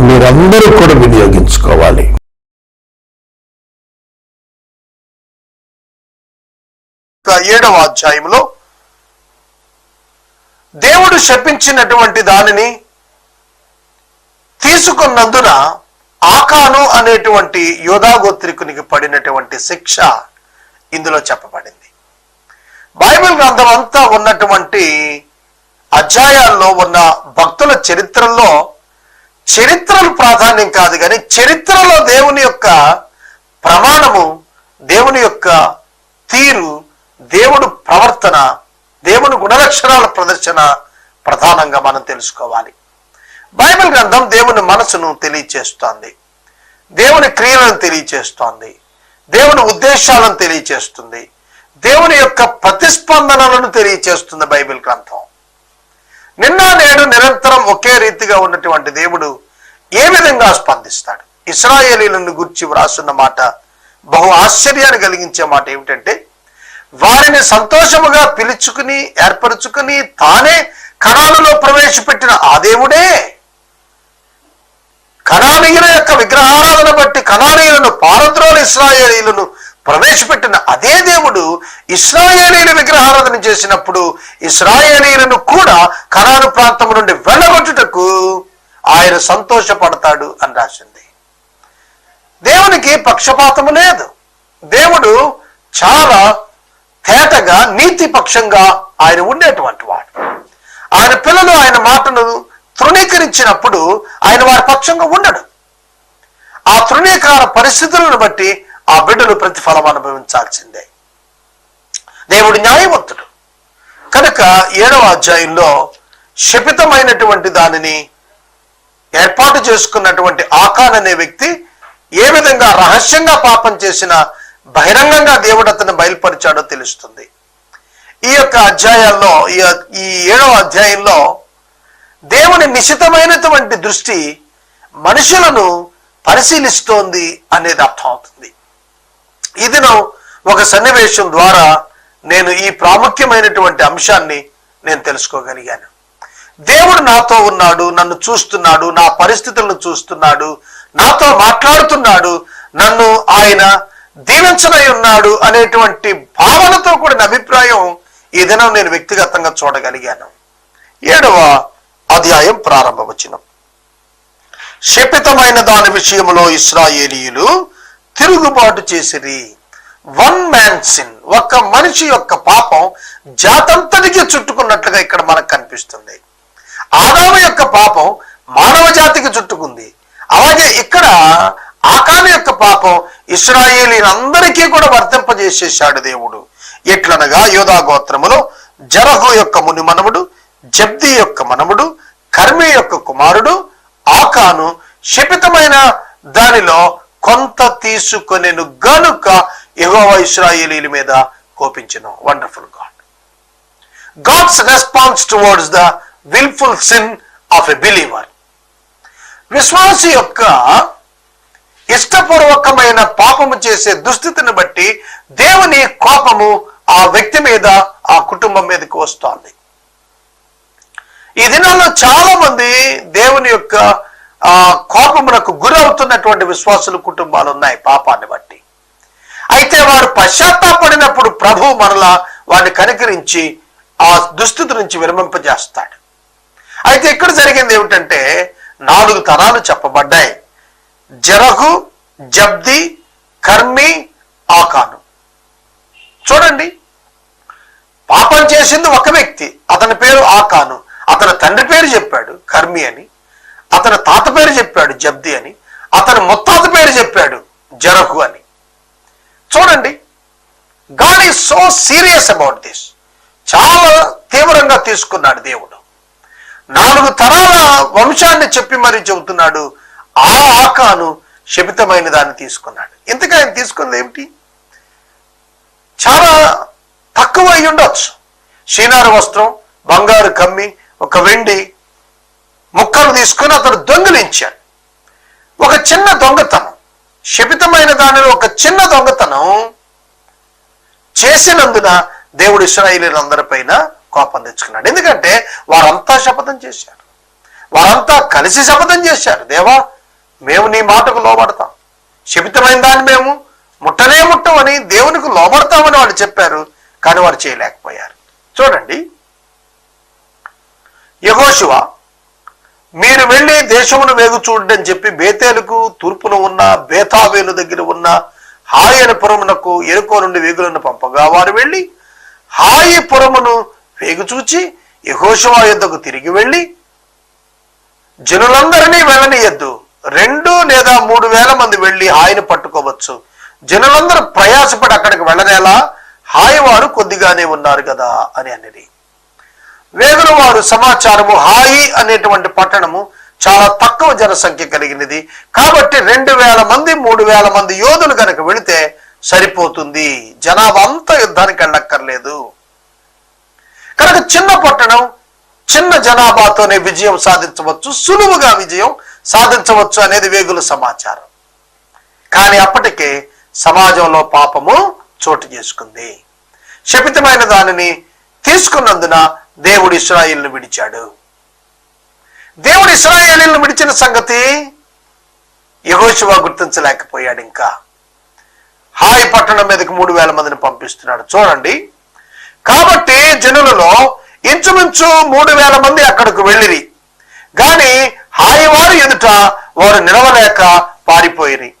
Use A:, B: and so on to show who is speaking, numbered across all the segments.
A: మీరందరూ కూడా వినియోగించుకోవాలి.
B: ఏడవ అధ్యాయంలో దేవుడు శపించినటువంటి దానిని తీసుకున్నందున ఆకాను అనేటువంటి యోధాగోత్రికునికి పడినటువంటి శిక్ష ఇందులో చెప్పబడింది. బైబిల్ గ్రంథం అంతా ఉన్నటువంటి అధ్యాయాల్లో ఉన్న భక్తుల చరిత్రల్లో చరిత్రలు ప్రాధాన్యం కాదు కానీ చరిత్రలో దేవుని యొక్క ప్రమాణము దేవుని యొక్క తీరు దేవుడు ప్రవర్తన దేవుని గుణలక్షణాల ప్రదర్శన ప్రధానంగా మనం తెలుసుకోవాలి. బైబిల్ గ్రంథం దేవుని మనసును తెలియచేస్తోంది. దేవుని క్రియలను తెలియచేస్తోంది. దేవుని ఉద్దేశాలను తెలియచేస్తుంది. దేవుని యొక్క ప్రతిస్పందనలను తెలియచేస్తుంది బైబిల్ గ్రంథం. నిన్న నేడు నిరంతరం ఒకే రీతిగా ఉన్నటువంటి దేవుడు ఏ విధంగా స్పందిస్తాడు? ఇస్రాయేలీలను గురించి వ్రాస్తున్న మాట బహు ఆశ్చర్యాన్ని కలిగించే మాట ఏమిటంటే వారిని సంతోషముగా పిలుచుకుని ఏర్పరచుకుని తానే కణాలలో ప్రవేశపెట్టిన ఆ దేవుడే. కణానీయుల యొక్క విగ్రహారాధన బట్టి కణానీయులను పారద్రోలు ఇస్రాయేలీలను ప్రవేశపెట్టిన అదే దేవుడు ఇస్రాయేలీల విగ్రహారాధన చేసినప్పుడు ఇస్రాయేలీలను కూడా కరారు ప్రాంతం నుండి వెళ్ళగొట్టుటకు ఆయన సంతోషపడతాడు అని రాసింది. దేవునికి పక్షపాతము లేదు. దేవుడు చాలా తేటగా నీతి పక్షంగా ఆయన ఉండేటువంటి వాడు. ఆయన పిల్లలు ఆయన మాటను తృణీకరించినప్పుడు ఆయన వారి పక్షంగా ఉండడు. ఆ తృణీకార పరిస్థితులను బట్టి ఆ బిడ్డలు ప్రతిఫలం అనుభవించాల్సిందే. దేవుడు న్యాయవంతుడు. కనుక ఏడవ అధ్యాయంలో శపితమైనటువంటి దానిని ఏర్పాటు చేసుకున్నటువంటి ఆకాన్ అనే వ్యక్తి ఏ విధంగా రహస్యంగా పాపం చేసిన బహిరంగంగా దేవుడు అతను బయలుపరిచాడో తెలుస్తుంది. ఈ యొక్క అధ్యాయాల్లో ఈ- ఈ ఏడవ అధ్యాయంలో దేవుని నిశితమైనటువంటి దృష్టి మనుషులను పరిశీలిస్తోంది అనేది అర్థమవుతుంది. ఈ దినం ఒక సన్నివేశం ద్వారా నేను ఈ ప్రాముఖ్యమైనటువంటి అంశాన్ని నేను తెలుసుకోగలిగాను. దేవుడు నాతో ఉన్నాడు నన్ను చూస్తున్నాడు నా పరిస్థితులను చూస్తున్నాడు నాతో మాట్లాడుతున్నాడు నన్ను ఆయన దీవించనై ఉన్నాడు అనేటువంటి భావనతో కూడిన అభిప్రాయం ఈ దినం నేను వ్యక్తిగతంగా చూడగలిగాను. ఏడవ అధ్యాయం ప్రారంభవచనం శపితమైన దాని విషయంలో ఇస్రాయేలీయులు తిరుగుబాటు చేసిరి. వన్ మ్యాన్ సిన్ ఒక మనిషి యొక్క పాపం జాతంతటికి చుట్టుకున్నట్లుగా ఇక్కడ మనకు కనిపిస్తుంది. ఆదాము యొక్క పాపం మానవ జాతికి చుట్టుకుంది. అలాగే ఇక్కడ ఆకాను యొక్క పాపం ఇస్రాయేలీలందరికీ కూడా వర్తింపజేసేశాడు దేవుడు. ఎట్లనగా యోధా గోత్రములో జరహు యొక్క ముని మనముడు జబ్ది యొక్క మనముడు కర్మి యొక్క కుమారుడు ఆకాను శపితమైన దానిలో కొంత తీసుకొనెను గనుక యెహోవా ఇస్రాయేలీల మీద కోపించను. Wonderful God God's response towards the wilful sin of a believer విశ్వాసి యొక్క ఇష్టపూర్వకమైన పాపము చేసే దుస్థితిని బట్టి దేవుని కోపము ఆ వ్యక్తి మీద ఆ కుటుంబం మీదకి వస్తోంది. ఈ దినాల్లో చాలా మంది దేవుని యొక్క ఆ కోపమునకు గురవుతున్నటువంటి విశ్వాసుల కుటుంబాలు ఉన్నాయి పాపాన్ని బట్టి. అయితే వారు పశ్చాత్తాపడినప్పుడు ప్రభు మరలా వారిని కనికరించి ఆ దుస్థితి నుంచి విరమింపజేస్తాడు. అయితే ఇక్కడ జరిగింది ఏమిటంటే నాలుగు తరాలు చెప్పబడ్డాయి. జరహు జబ్ది కర్మి ఆకాను. చూడండి. పాపం చేసింది ఒక వ్యక్తి. అతని పేరు ఆకాను. అతని తండ్రి పేరు చెప్పాడు కర్మి అని. అతని తాత పేరు చెప్పాడు జబ్ది అని అతని ముత్తాత పేరు చెప్పాడు జరకు అని. చూడండి God is so serious about this చాలా తీవ్రంగా తీసుకున్నాడు దేవుడు. నాలుగు తరాల వంశాన్ని చెప్పి మరీ చెబుతున్నాడు ఆ ఆకాను శపితమైన దాన్ని తీసుకున్నాడు. ఎందుకు ఆయన తీసుకుంది ఏమిటి? చాలా తక్కువ అయి ఉండొచ్చు. షీనారు వస్త్రం బంగారు కమ్మి ఒక వెండి ముక్కలు తీసుకుని అతడు దొంగిలించాడు. ఒక చిన్న దొంగతనం శపితమైన దానిలో ఒక చిన్న దొంగతనం చేసినందున దేవుడు ఇస్రాయిలీలందరిపైన కోపం తెచ్చుకున్నాడు. ఎందుకంటే వారంతా శపథం చేశారు. వారంతా కలిసి శపథం చేశారు. దేవా మేము నీ మాటకు లోబడతాం. శపితమైన దాన్ని మేము ముట్టనే ముట్టమని దేవునికి లోబడతామని వాళ్ళు చెప్పారు కానీ వారు చేయలేకపోయారు. చూడండి. యహోశివ మీరు వెళ్ళి దేశమును వేగు చూడండి అని చెప్పి బేతేలకు తూర్పున ఉన్న బేతావేలు దగ్గర ఉన్న హాయన పురమునకు ఎరుకో నుండి వేగులను పంపగా వారు వెళ్ళి హాయి పురమును వేగు చూచి యహోషవాయుద్దకు యుద్ధకు తిరిగి వెళ్ళి జనులందరినీ వెళ్ళనియద్దు. రెండు లేదా మూడు వేల మంది వెళ్ళి హాయిని పట్టుకోవచ్చు. జనులందరూ ప్రయాసపడి అక్కడికి వెళ్ళనేలా హాయి వారు కొద్దిగానే ఉన్నారు కదా అని అనేది వేగులవారు సమాచారము హాయి అనేటువంటి పట్టణము చాలా తక్కువ జనసంఖ్య కలిగినది. కాబట్టి రెండు వేల మంది మూడు వేల మంది యోధులు కనుక వెళితే సరిపోతుంది. జనాభా అంతా యుద్ధానికి వెళ్ళక్కర్లేదు. కనుక చిన్న పట్టణం చిన్న జనాభాతోనే విజయం సాధించవచ్చు సులువుగా విజయం సాధించవచ్చు అనేది వేగుల సమాచారం. కానీ అప్పటికే సమాజంలో పాపము చోటు చేసుకుంది. శపితమైన దానిని తీసుకున్నందున దేవుడు ఇస్రాయిల్ను విడిచాడు. దేవుడు ఇస్రాయేలీలను విడిచిన సంగతి యహోశివ గుర్తించలేకపోయాడు ఇంకా. హాయ్ పట్టణం మీదకి మూడు వేల మందిని పంపిస్తున్నాడు. చూడండి. కాబట్టి జనులలో ఇంచుమించు మూడు వేల మంది అక్కడికి వెళ్ళిరి. గాని హాయివారు ఎదుట వారు నిలవలేక పారిపోయిరి.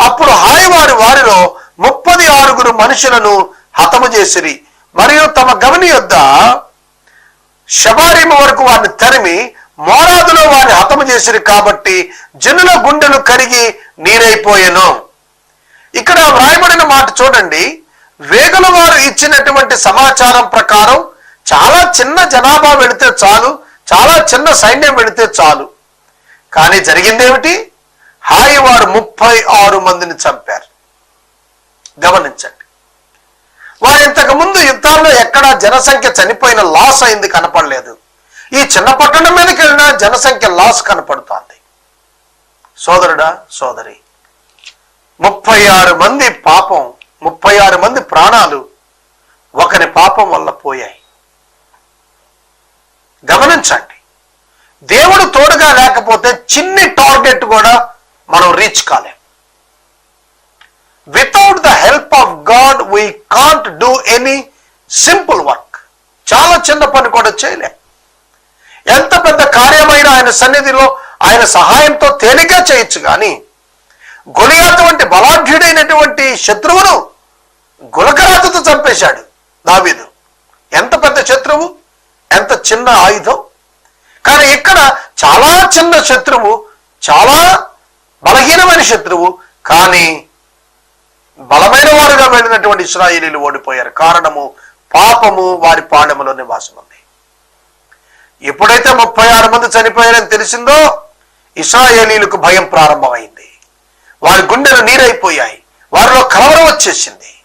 B: అప్పుడు హాయివారు వారిలో ముప్పది ఆరుగురు మనుషులను హతము చేసిరి. మరియు తమ గమని యొద్ద శబారిమ వరకు వారిని తరిమి మోరాదులో వారిని హతము చేసిరు కాబట్టి జనుల గుండెలు కరిగి నీరైపోయాను. ఇక్కడ వ్రాయబడిన మాట చూడండి. వేగుల వారు ఇచ్చినటువంటి సమాచారం ప్రకారం చాలా చిన్న జనాభా వెళితే చాలు చాలా చిన్న సైన్యం వెళితే చాలు. కానీ జరిగిందేమిటి? హాయి వారు ముప్పై ఆరు మందిని చంపారు. గమనించండి. వారు ఇంతకు ముందు యుద్ధాల్లో ఎక్కడా జనసంఖ్య చనిపోయిన లాస్ అయింది కనపడలేదు. ఈ చిన్న పట్టణం మీదకి వెళ్ళినా జనసంఖ్య లాస్ కనపడుతోంది. సోదరుడా సోదరి ముప్పై ఆరు మంది పాపం ముప్పై ఆరు మంది ప్రాణాలు ఒకరి పాపం వల్ల పోయాయి. గమనించండి దేవుడు తోడుగా లేకపోతే చిన్ని టార్గెట్ కూడా మనం reach కాలేం. Without the help of God we can't do any simple work చాలా చిన్న పని కూడా చేయలేం. ఎంత పెద్ద కార్యమైన ఆయన సన్నిధిలో ఆయన సహాయంతో తేలిగ్గా చేయొచ్చు కానీ గొలియాత వంటి బలాఢ్యుడైనటువంటి శత్రువును గులకరాతతో చంపేశాడు దావీదు. ఎంత పెద్ద శత్రువు? ఎంత చిన్న ఆయుధం? కానీ ఇక్కడ చాలా చిన్న శత్రువు చాలా బలహీనమైన శత్రువు కానీ బలమైన వారుగా వెళ్ళినటువంటి ఇస్రాయేలీలు ఓడిపోయారు. కారణము పాపము వారి పాండములో నివాసం ఉంది. ఎప్పుడైతే ముప్పై ఆరు మంది చనిపోయారని తెలిసిందో ఇస్రాయేలీలకు భయం ప్రారంభమైంది. వారి గుండెలు నీరైపోయాయి. వారిలో కలవరం వచ్చేసింది.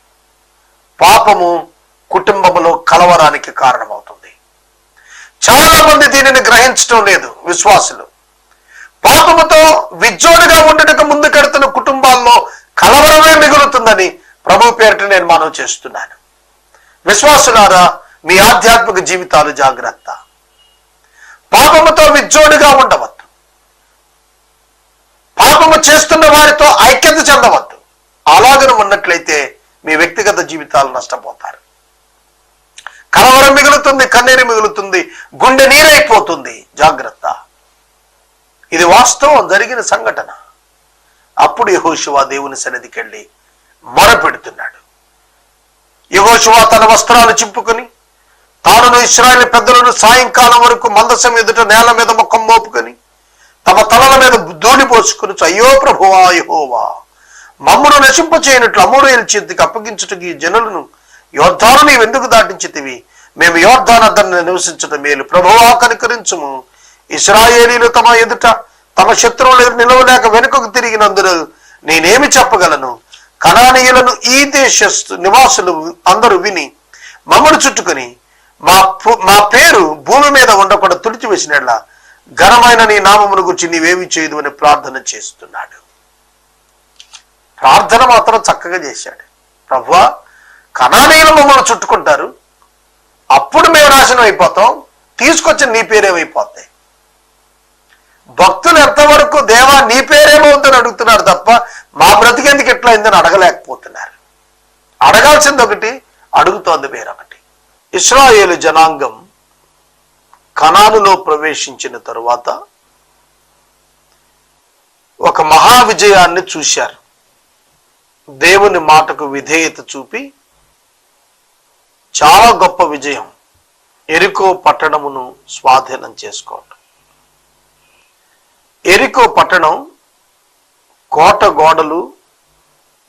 B: పాపము కుటుంబములో కలవరానికి కారణమవుతుంది. చాలా మంది దీనిని గ్రహించడం లేదు విశ్వాసులు. పాపముతో విజ్జోడుగా ఉండటకు ముందుకెడుతున్న కుటుంబాల్లో కలవరమే మిగులుతుందని ప్రభు పేరిట మనం చేస్తున్నాను. విశ్వాసులారా మీ ఆధ్యాత్మిక జీవితాలు జాగ్రత్త. పాపముతో విజ్జోడుగా ఉండవద్దు. పాపము చేస్తున్న వారితో ఐక్యత చెందవద్దు. అలాగను ఉన్నట్లయితే మీ వ్యక్తిగత జీవితాలు నష్టపోతారు. కలవరం మిగులుతుంది కన్నీరు మిగులుతుంది గుండె నీరైపోతుంది. జాగ్రత్త. ఇది వాస్తవం జరిగిన సంఘటన. అప్పుడు యహోశివా దేవుని సన్నిధికి వెళ్ళి మొరపెడుతున్నాడు. యహోశివా తన వస్త్రాలు చింపుకొని తానును ఇస్రాయల్ పెద్దలను సాయంకాలం వరకు మందసం ఎదుట నేల మీద ముఖం మోపుకొని తమ తలల మీద ధూళి పోసుకుని అయ్యో ప్రభువా యహోవా మమ్మను నశింపచేయనట్లు అమూరేలు చేతికి అప్పగించుటకి ఈ జనులను యోద్ధాను నీవు ఎందుకు దాటించితివి? మేము యోద్ధానద్దరిని నివసించటం మేలు. ప్రభువా కనికరించుము. ఇస్రాయేలీలు తమ ఎదుట తమ శత్రువులు నిలవలేక వెనుకకు తిరిగినందున నేనేమి చెప్పగలను? కణానీయులను ఈ దేశ నివాసులు అందరూ విని మమ్మను చుట్టుకొని మా మా పేరు భూమి మీద ఉండకుండా తుడిచివేసినట్ల ఘనమైన నీ నామమును గురించి నీవేమి చేయదు అని ప్రార్థన చేస్తున్నాడు. ప్రార్థన మాత్రం చక్కగా చేశాడు. ప్రభువా కణానీయులు మమ్మల్ని చుట్టుకుంటారు. అప్పుడు మేము నాశనం అయిపోతాం. తీసుకొచ్చిన నీ పేరేమైపోతాయి. భక్తులు ఎంతవరకు దేవా నీ పేరేమవుతుందని అడుగుతున్నారు తప్ప మా బ్రతికెందుకు ఎట్లా అయిందని అడగలేకపోతున్నారు. అడగాల్సింది ఒకటి అడుగుతోంది వేరొకటి. ఇస్రాయేలు జనాంగం కణాలులో ప్రవేశించిన తరువాత ఒక మహా విజయాన్ని చూశారు. దేవుని మాటకు విధేయత చూపి చాలా గొప్ప విజయం. ఎరుకో పట్టణమును స్వాధీనం చేసుకోవడం. ఎరికో పట్టణం కోట గోడలు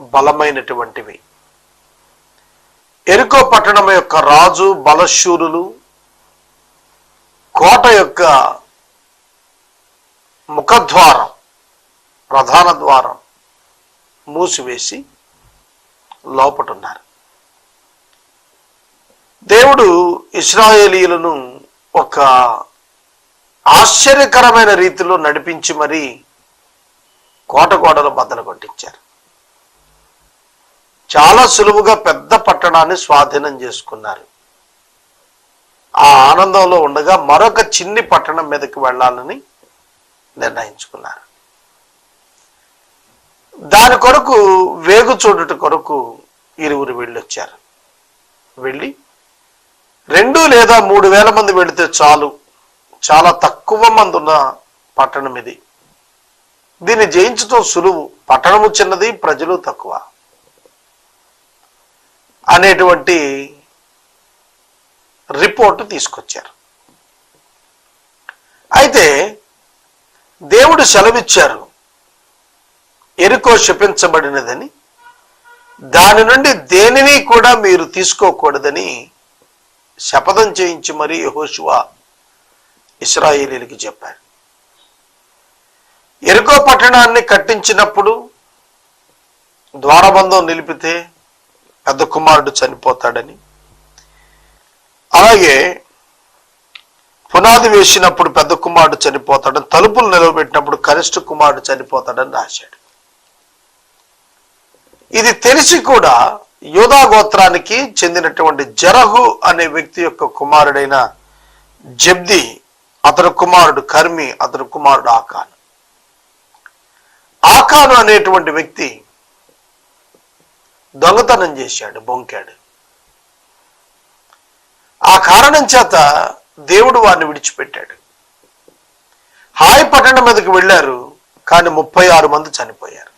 B: బలమైనటువంటివి. ఎరికో పట్టణం యొక్క రాజు బలశూరులు కోట యొక్క ముఖద్వారం ప్రధాన ద్వారం మూసివేసి లోపటున్నారు. దేవుడు ఇస్రాయేలీలను ఒక ఆశ్చర్యకరమైన రీతిలో నడిపించి మరీ కోట గోడలు బద్దలు కొట్టించారు. చాలా సులువుగా పెద్ద పట్టణాన్ని స్వాధీనం చేసుకున్నారు. ఆ ఆనందంలో ఉండగా మరొక చిన్ని పట్టణం మీదకి వెళ్ళాలని నిర్ణయించుకున్నారు. దాని కొరకు వేగు చూడుట కొరకు ఇరువురు వెళ్ళొచ్చారు. వెళ్ళి రెండు లేదా మూడు వేల మంది వెళితే చాలు. చాలా తక్కువ మంది ఉన్న పట్టణం ఇది. దీన్ని జయించడం సులువు పట్టణము చిన్నది ప్రజలు తక్కువ. అనేటువంటి రిపోర్ట్ తీసుకొచ్చారు. అయితే దేవుడు సెలవిచ్చారు ఎరుకో శపించబడినదని దాని నుండి దేనిని కూడా మీరు తీసుకోకూడదని శపథం చేయించి మరీ యహోశివా ఇస్రాయేలీలకి చెప్పారు. ఎరుకో పట్టణాన్ని కట్టించినప్పుడు ద్వారబంధం నిలిపితే పెద్ద కుమారుడు చనిపోతాడని. అలాగే పునాది వేసినప్పుడు పెద్ద కుమారుడు చనిపోతాడని తలుపులు నిలవబెట్టినప్పుడు కనిష్ట కుమారుడు చనిపోతాడని రాశాడు. ఇది తెలిసి కూడా యూదా గోత్రానికి చెందినటువంటి జరహు అనే వ్యక్తి యొక్క కుమారుడైన జబ్ది అతని కుమారుడు కర్మి అతని కుమారుడు ఆకాను. ఆకాను అనేటువంటి వ్యక్తి దొంగతనం చేశాడు బొంకాడు. ఆ కారణం చేత దేవుడు వారిని విడిచిపెట్టాడు. హాయ్ పట్టణం మీదకి వెళ్ళారు కానీ ముప్పై ఆరు మంది చనిపోయారు.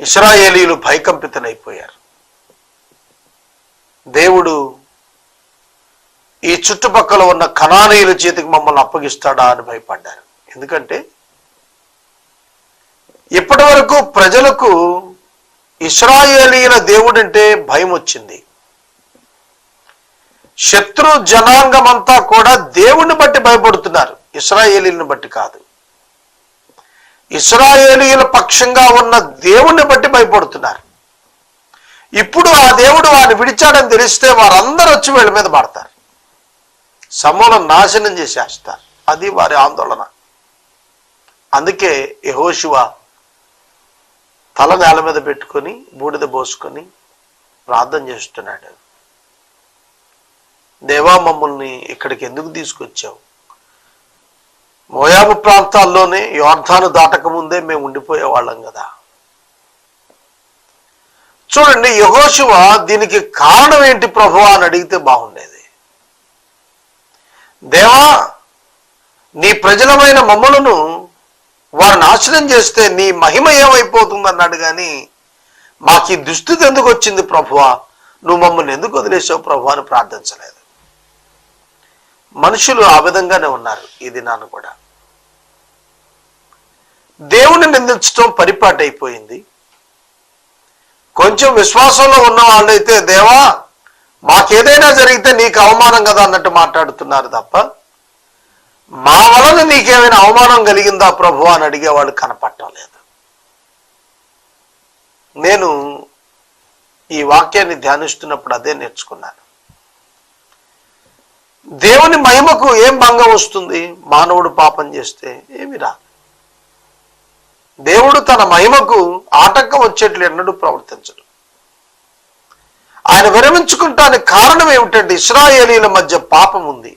B: ఇస్రాయేలీలు భయకంపితులైపోయారు. దేవుడు ఈ చుట్టుపక్కల ఉన్న కణానీయుల చేతికి మమ్మల్ని అప్పగిస్తాడా అని భయపడ్డారు. ఎందుకంటే ఇప్పటి వరకు ప్రజలకు ఇస్రాయేలీల దేవుడంటే భయం వచ్చింది శత్రు జనాంగమంతా కూడా దేవుణ్ణి బట్టి భయపడుతున్నారు. ఇస్రాయేలీలను బట్టి కాదు. ఇస్రాయేలీల పక్షంగా ఉన్న దేవుణ్ణి బట్టి భయపడుతున్నారు. ఇప్పుడు ఆ దేవుడు వారిని విడిచాడని తెలిస్తే వారందరూ వచ్చి వీళ్ళ మీద పడతారు సమూల నాశనం చేసేస్తారు. అది వారి ఆందోళన. అందుకే యహోశివ తల నేల మీద పెట్టుకొని బూడిద పోసుకొని ప్రార్థన చేస్తున్నాడు. దేవా మమ్మల్ని ఇక్కడికి ఎందుకు తీసుకొచ్చావు? మోయాబు ప్రాంతాల్లోనే యోర్ధాను దాటక ముందే మేము ఉండిపోయే వాళ్ళం కదా. చూడండి యహోశివ దీనికి కారణం ఏంటి ప్రభు అని అడిగితే బాగుండేది. దేవా నీ ప్రజలమైన మమ్మలను వారు నాశనం చేస్తే నీ మహిమ ఏమైపోతుంది అన్నాడు కానీ మాకు ఈ దుస్థితి ఎందుకు వచ్చింది ప్రభువా? నువ్వు మమ్మల్ని ఎందుకు వదిలేసావు ప్రభు అని ప్రార్థించలేదు. మనుషులు ఆ విధంగానే ఉన్నారు ఈ దినాన్ని కూడా. దేవుని నిందించడం పరిపాటి అయిపోయింది కొంచెం విశ్వాసంలో ఉన్న వాళ్ళైతే దేవా మాకేదైనా జరిగితే నీకు అవమానం కదా అన్నట్టు మాట్లాడుతున్నారు తప్ప మా వలన నీకేమైనా అవమానం కలిగిందా ప్రభు అని అడిగేవాళ్ళు కనపడటం లేదు. నేను ఈ వాక్యాన్ని ధ్యానిస్తున్నప్పుడు అదే నేర్చుకున్నాను. దేవుని మహిమకు ఏం భంగం వస్తుంది? మానవుడు పాపం చేస్తే ఏమి రా. దేవుడు తన మహిమకు ఆటంకం వచ్చేట్లు ఎన్నడూ ప్రవర్తించడు. ఆయన విరమించుకుంటానికి కారణం ఏమిటంటే ఇస్రాయేలీల మధ్య పాపం ఉంది.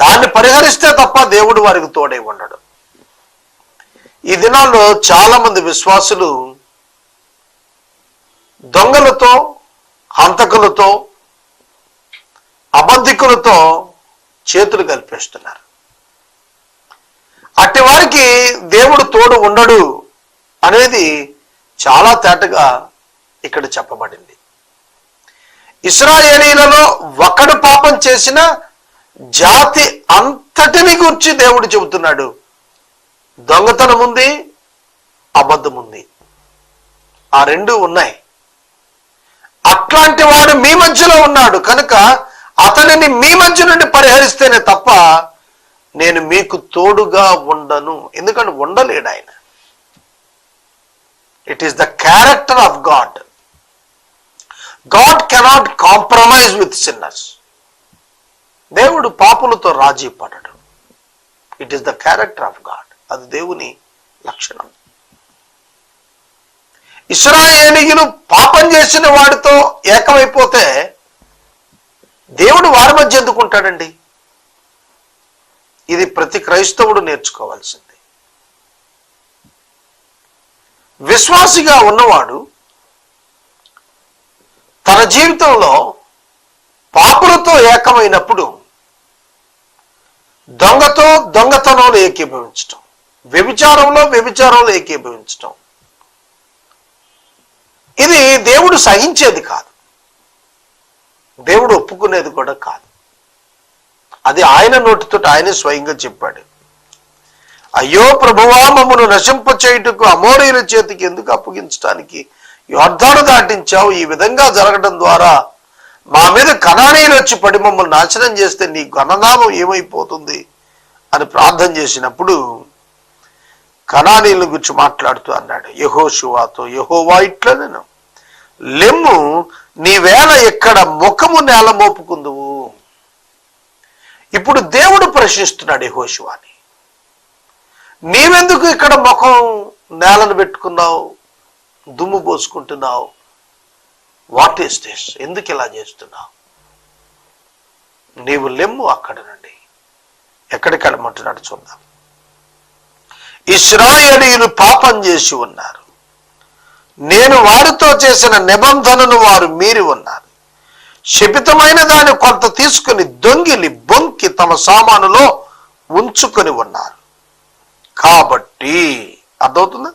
B: దాన్ని పరిహరిస్తే తప్ప దేవుడు వారికి తోడై ఉండడు. ఈ దినాల్లో చాలా మంది విశ్వాసులు దొంగలతో హంతకులతో అబద్ధికులతో చేతులు కల్పేస్తున్నారు. అట్టి వారికి దేవుడు తోడు ఉండడు అనేది చాలా తేటగా ఇక్కడ చెప్పబడింది. ఇస్రాయేలీలలో ఒకడు పాపం చేసిన జాతి అంతటిని గురించి దేవుడు చెబుతున్నాడు. దొంగతనం ఉంది అబద్ధం ఉంది. ఆ రెండు ఉన్నాయి. అట్లాంటి వాడు మీ మధ్యలో ఉన్నాడు కనుక అతనిని మీ మధ్య నుండి పరిహరిస్తేనే తప్ప నేను మీకు తోడుగా ఉండను. ఎందుకంటే ఉండలేడు ఆయన. It is the character of God God cannot compromise with sinners దేవుడు పాపులతో రాజీ పడడు. It is the character of God అది దేవుని లక్షణం. ఇస్రాయేలీయులు పాపం చేసిన వాడితో ఏకమైపోతే దేవుడు వారి మధ్య ఎందుకుంటాడండి ఇది ప్రతి క్రైస్తవుడు నేర్చుకోవాల్సింది. విశ్వాసిగా ఉన్నవాడు తన జీవితంలో పాపులతో ఏకమైనప్పుడు దొంగతో దొంగతనంలో ఏకీభవించటం వ్యభిచారంలో వ్యభిచారంలో ఏకీభవించటం. ఇది దేవుడు సహించేది కాదు. దేవుడు ఒప్పుకునేది కూడా కాదు. అది ఆయన నోటితో ఆయనే స్వయంగా చెప్పాడు. అయ్యో ప్రభువా మమ్మను నశింపచేయుటకు అమోరీల చేతికి ఎందుకు అప్పగించడానికి యోర్ధాను దాటించావు ఈ విధంగా జరగడం ద్వారా మా మీద కణానీయులు వచ్చి పడి మమ్మల్ని నాశనం చేస్తే నీ గణనామం ఏమైపోతుంది అని ప్రార్థన చేసినప్పుడు కణానీయుల గురించి మాట్లాడుతూ అన్నాడు యహో శివాతో యహోవా ఇట్లా నేను. లెమ్ము నీ వేళ ఎక్కడ ముఖము నేల మోపుకుందువు? ఇప్పుడు దేవుడు ప్రశ్నిస్తున్నాడు యహోశివాని నీవెందుకు ఇక్కడ ముఖం నేలను పెట్టుకున్నావు? దుమ్ము పోసుకుంటున్నావు. వాట్ ఈస్ దిస్ ఎందుకు ఇలా చేస్తున్నావు? నీవు లెమ్ము అక్కడ నుండి. ఎక్కడికి వెళ్ళమంటున్నాడు చూద్దాం. ఇస్రాయేలీలు పాపం చేసి ఉన్నారు. నేను వారితో చేసిన నిబంధనను వారు మీరి ఉన్నారు. శపితమైన దాన్ని కొంత తీసుకుని దొంగిలి బొంకి తమ సామానులో ఉంచుకొని ఉన్నారు. కాబట్టి అర్థమవుతుందా?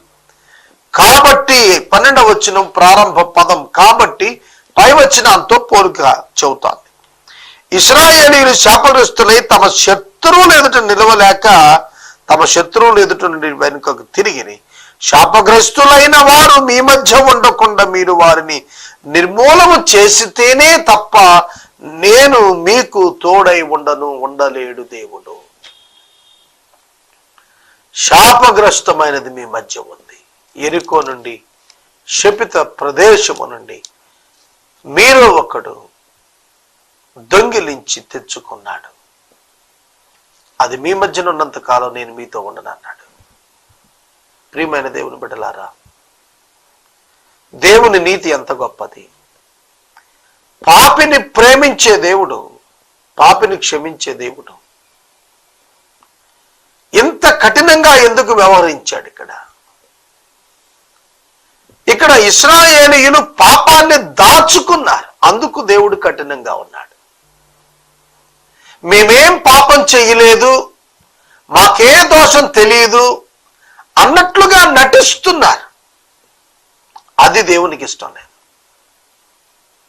B: కాబట్టి పన్నెండవ వచ్చిన ప్రారంభ పదం కాబట్టి పై వచ్చినంతో పోలిక చెబుతాను ఇస్రాయేలీలు శాపగ్రస్తులై తమ శత్రువులు ఎదుట నిలవలేక తమ శత్రువులు ఎదుట నుండి వెనుకకు తిరిగిని శాపగ్రస్తులైన వారు మీ మధ్య ఉండకుండా మీరు వారిని నిర్మూలము చేసితేనే తప్ప నేను మీకు తోడై ఉండను ఉండలేడు దేవుడు. శాపగ్రస్తమైనది మీ మధ్య ఉంది. ఎరుకో నుండి శపిత ప్రదేశము నుండి మీరు ఒకడు దొంగిలించి తెచ్చుకున్నాడు. అది మీ మధ్యన ఉన్నంత కాలం నేను మీతో ఉండను అన్నాడు. ప్రియమైన దేవుని బిడ్డలారా దేవుని నీతి ఎంత గొప్పది. పాపిని ప్రేమించే దేవుడు పాపిని క్షమించే దేవుడు ఇంత కఠినంగా ఎందుకు వ్యవహరించాడు ఇక్కడ? ఇక్కడ ఇస్రాయేలీయులు పాపాన్ని దాచుకున్నారు. అందుకు దేవుడు కఠినంగా ఉన్నాడు. మేమేం పాపం చెయ్యలేదు మాకే దోషం తెలియదు అన్నట్లుగా నటిస్తున్నారు. అది దేవునికి ఇష్టం లేదు.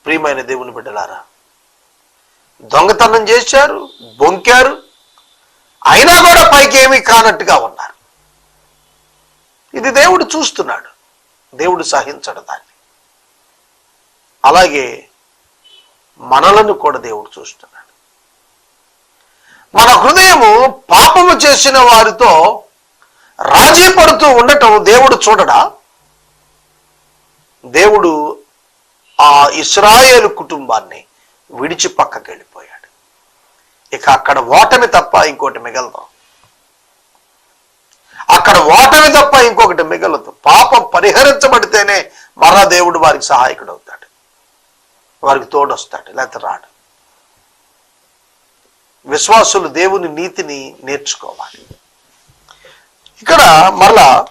B: ప్రియమైన దేవుని బిడ్డలారా దొంగతనం చేశారు బొంకారు అయినా కూడా పైకి ఏమీ కానట్టుగా ఉన్నారు. ఇది దేవుడు చూస్తున్నాడు. దేవుడు సహించడు దాన్ని. అలాగే మనలను కూడా దేవుడు చూస్తున్నాడు. మన హృదయము పాపము చేసిన వారితో రాజీ పడుతూ ఉండటం దేవుడు చూడడా? దేవుడు ఆ ఇస్రాయేల్ కుటుంబాన్ని విడిచి పక్కకి వెళ్ళిపోయాడు ఇక అక్కడ ఓటమి తప్ప ఇంకోటి మిగలదాం. అక్కడ ఓటమి తప్ప ఇంకొకటి మిగలదు. పాపం పరిహరించబడితేనే మరలా దేవుడు వారికి సహాయకుడు అవుతాడు. వారికి తోడొస్తాడు లేకపోతే రాడు. విశ్వాసులు దేవుని నీతిని నేర్చుకోవాలి. ఇక్కడ మరలా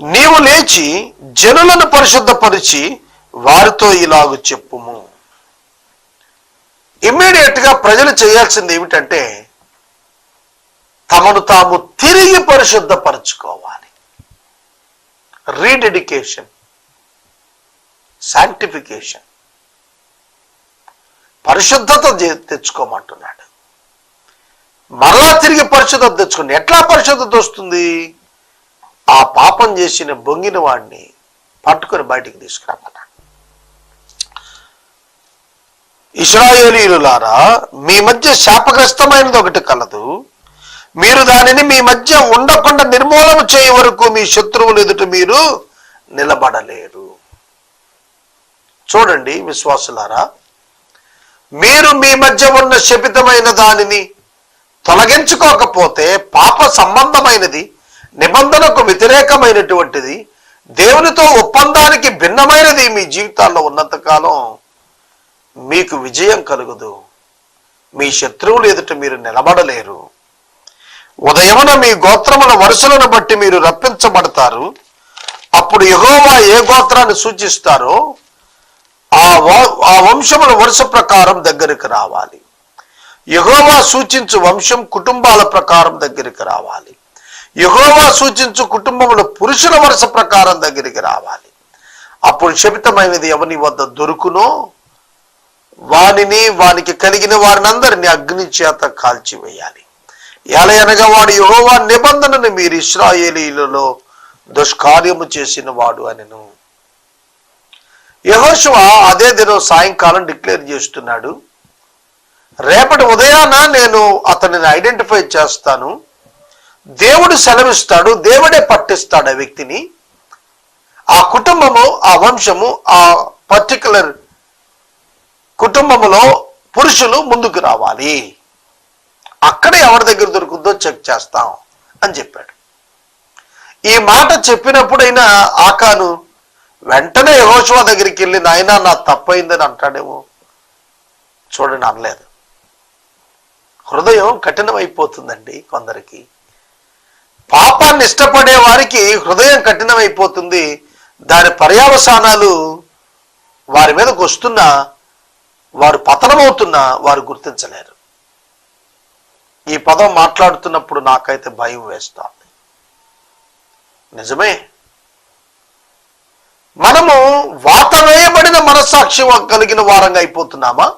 B: నీవు లేచి జనులను పరిశుద్ధపరిచి వారితో ఇలాగు చెప్పుము. ఇమ్మీడియట్గా ప్రజలు చేయాల్సింది ఏమిటంటే తమను తాము తిరిగి పరిశుద్ధపరచుకోవాలి. రీడెడికేషన్ శాంటిఫికేషన్ పరిశుద్ధత తెచ్చుకోమంటున్నాడు. మరలా తిరిగి పరిశుద్ధత తెచ్చుకోండి. ఎట్లా పరిశుద్ధత వస్తుంది? ఆ పాపం చేసిన బొంగిన వాడిని పట్టుకొని బయటికి తీసుకురామన్నాడు. ఇస్రాయేలీలులారా మీ మధ్య శాపగ్రస్తమైనది ఒకటి కలదు. మీరు దానిని మీ మధ్య ఉండకుండా నిర్మూలన చేయ వరకు మీ శత్రువులు ఎదుట మీరు నిలబడలేరు. చూడండి విశ్వాసులారా మీరు మీ మధ్య ఉన్న శపితమైన దానిని తొలగించుకోకపోతే పాప సంబంధమైనది నిబంధనకు వ్యతిరేకమైనటువంటిది దేవునితో ఒప్పందానికి భిన్నమైనది మీ జీవితాల్లో ఉన్నంతకాలం మీకు విజయం కలుగదు. మీ శత్రువులు ఎదుట మీరు నిలబడలేరు. ఉదయమున మీ గోత్రముల వరుసలను బట్టి మీరు రప్పించబడతారు. అప్పుడు యహోవా ఏ గోత్రాన్ని సూచిస్తారో ఆ ఆ వంశముల వరుస ప్రకారం దగ్గరికి రావాలి. యహోవా సూచించు వంశం కుటుంబాల ప్రకారం దగ్గరికి రావాలి. యహోవా సూచించు కుటుంబముల పురుషుల వరుస ప్రకారం దగ్గరికి రావాలి. అప్పుడు శపితమైనది ఎవని వద్ద దొరుకునో వానిని వానికి కలిగిన వారినందరిని అగ్ని చేత కాల్చివేయాలి. ఎలయనగా వాడు యహోవా నిబంధనను మీరు ఇస్రాయేలీలలో దుష్కార్యము చేసిన వాడు అనెను. యహోశివ అదే దినం సాయంకాలం డిక్లేర్ చేస్తున్నాడు రేపటి ఉదయాన నేను అతనిని ఐడెంటిఫై చేస్తాను. దేవుడు సెలవిస్తాడు దేవుడే పట్టిస్తాడు ఆ వ్యక్తిని. ఆ కుటుంబము ఆ వంశము ఆ పర్టికులర్ కుటుంబములో పురుషులు ముందుకు రావాలి. అక్కడే ఎవరి దగ్గర దొరుకుతుందో చెక్ చేస్తాం అని చెప్పాడు. ఈ మాట చెప్పినప్పుడైనా ఆకాను వెంటనే యహోశివ దగ్గరికి వెళ్ళి నాయన నా తప్పైందని అంటాడేమో? చూడండి అనలేదు. హృదయం కఠినమైపోతుందండి కొందరికి. పాపాన్ని ఇష్టపడే వారికి హృదయం కఠినమైపోతుంది. దాని పర్యావసానాలు వారి మీదకు వస్తున్నా వారు పతనమవుతున్నా వారు గుర్తించలేరు. ఈ పదం మాట్లాడుతున్నప్పుడు నాకైతే భయం వేస్తుంది. నిజమే. మనము వాత వేయబడిన మనస్సాక్షి కలిగిన వారంగా అయిపోతున్నామా?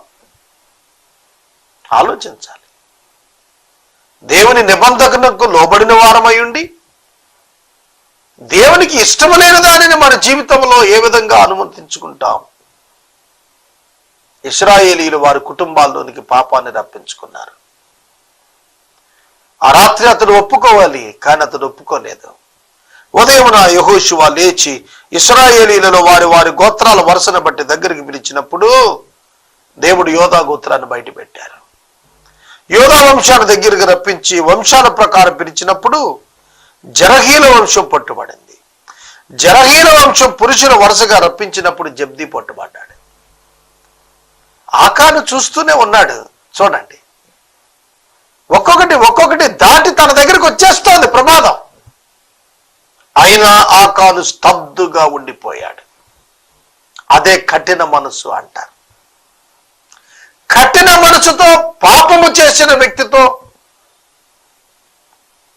B: ఆలోచించాలి. దేవుని నిబంధనకు లోబడిన వారమై ఉండి దేవునికి ఇష్టం లేని దానిని మన జీవితంలో ఏ విధంగా అనుమతించుకుంటాం? ఇస్రాయేలీలు వారి కుటుంబాల్లోనికి పాపాన్ని రప్పించుకున్నారు. ఆ రాత్రి అతడు ఒప్పుకోవాలి కానీ అతడు ఒప్పుకోలేదు. ఉదయమున యహోశువ లేచి ఇస్రాయేలీలలో వారి వారి గోత్రాల వరుసను బట్టి దగ్గరికి పిలిచినప్పుడు దేవుడు యోధా గోత్రాన్ని బయట పెట్టారు యోధా వంశాన్ని దగ్గరికి రప్పించి వంశాల ప్రకారం పిలిచినప్పుడు జరహీల వంశం పట్టుబడింది. జరహీల వంశం పురుషుల వరుసగా రప్పించినప్పుడు జబ్ది పట్టుబడ్డాడు. ఆకాను చూస్తూనే ఉన్నాడు. చూడండి ఒక్కొక్కటి ఒక్కొక్కటి దాటి తన దగ్గరికి వచ్చేస్తోంది ప్రమాదం. అయినా ఆకాను స్తబ్దుగా ఉండిపోయాడు. అదే కఠిన మనసు అంటారు. కఠిన మనసుతో పాపము చేసిన వ్యక్తితో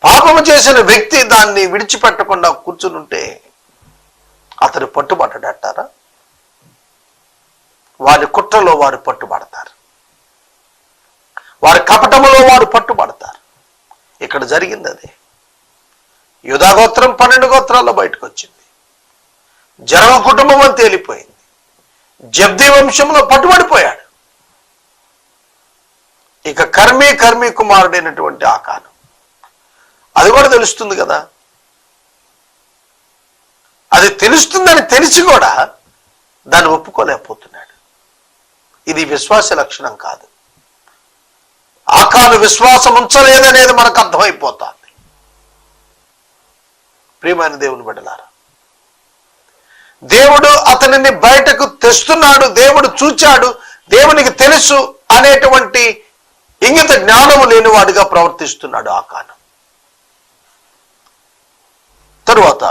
B: పాపము చేసిన వ్యక్తి దాన్ని విడిచిపెట్టకుండా కూర్చునుంటే అతను పట్టుబడ్డాడంటారా? వారి కుట్రలో వారు పట్టుబడతారు. వారి కపటములో వారు పట్టుబడతారు. ఇక్కడ జరిగింది అదే. యుధాగోత్రం పన్నెండు గోత్రాల్లో బయటకు వచ్చింది జనమ కుటుంబం అని తేలిపోయింది. జబ్ది వంశంలో పట్టుబడిపోయాడు. ఇక కర్మీ కర్మీ కుమారుడైనటువంటి ఆకాను. అది కూడా తెలుస్తుంది కదా. అది తెలుస్తుందని తెలిసి కూడా దాన్ని ఒప్పుకోలేకపోతున్నాడు. ఇది విశ్వాస లక్షణం కాదు. ఆకాను విశ్వాసం ఉంచలేదనేది మనకు అర్థమైపోతుంది. ప్రియమైన దేవుని బిడ్డలారా దేవుడు అతనిని బయటకు తెస్తున్నాడు దేవుడు చూచాడు దేవునికి తెలుసు అనేటువంటి ఇంగిత జ్ఞానము లేనివాడిగా ప్రవర్తిస్తున్నాడు ఆకాను తరువాత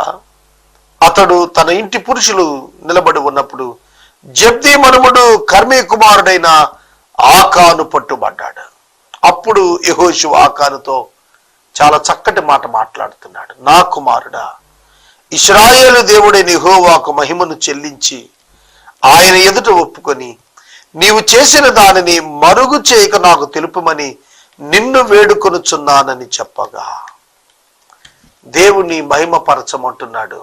B: అతడు తన ఇంటి పురుషులు నిలబడి ఉన్నప్పుడు జబ్ది మనుముడు కర్మీ కుమారుడైన ఆకాను పట్టుబడ్డాడు. అప్పుడు యహోషు ఆకారుతో చాలా చక్కటి మాట మాట్లాడుతున్నాడు. నా కుమారుడా ఇస్రాయేలు దేవుడే నిహోవాకు మహిమను చెల్లించి ఆయన ఎదుట ఒప్పుకొని నీవు చేసిన దానిని మరుగు చేయక నాకు తెలుపమని నిన్ను వేడుకొనుచున్నానని చెప్పగా. దేవుని మహిమపరచమంటున్నాడు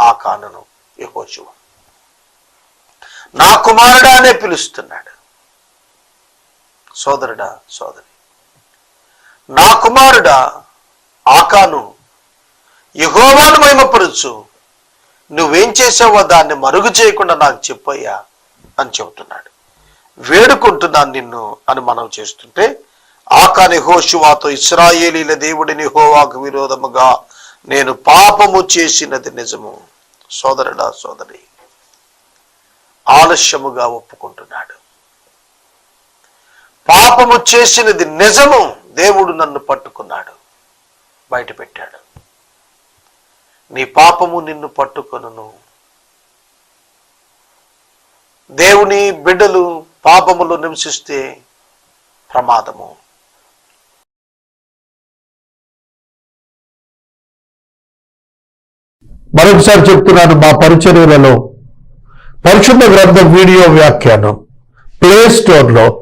B: ఆ కానును యహోశువ నా కుమారుడా అనే పిలుస్తున్నాడు. సోదరుడా సోదరి నా కుమారుడా ఆకాను యహోవాను మహిమపరచు. నువ్వేం చేసావో దాన్ని మరుగు చేయకుండా నాకు చెప్పయ్యా అని చెబుతున్నాడు. వేడుకుంటున్నాను నిన్ను అని మనం చేస్తుంటే ఆకాని హోషువాతో ఇస్రాయేలీల దేవుడిని హోవాకు విరోధముగా నేను పాపము చేసినది నిజము. సోదరుడా సోదరి ఆలస్యముగా ఒప్పుకుంటున్నాడు. పాపము చేసినది నిజము. దేవుడు నన్ను పట్టుకున్నాడు. బయట పెట్టాడు నీ పాపము నిన్ను పట్టుకొనును. దేవుని బిడ్డలు పాపములో నివసిస్తే ప్రమాదము.
A: మరొకసారి చెప్తున్నాను మా పరిచర్యలలో. పరిశుద్ధ గ్రంథం వీడియో వ్యాఖ్యానం. ప్లే స్టోర్లో